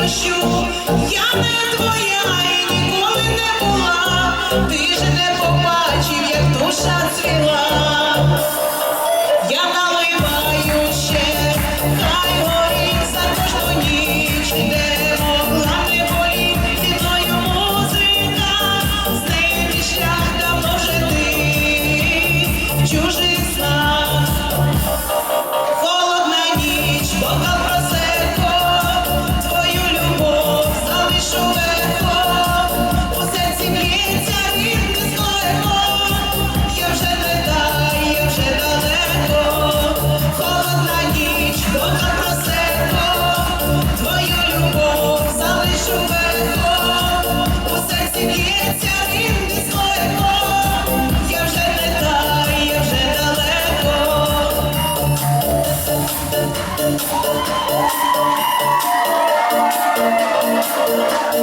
дощу. Я не твоя і ніколи не була. Ти ж не побачив, як душа цвіла. Я наливаю ще, хай горить кожну ніч, де могла не боліти мною музика, з нею мій шлях ти, чужий снах. Холодна ніч, бокал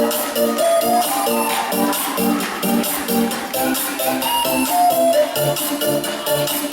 Thank you.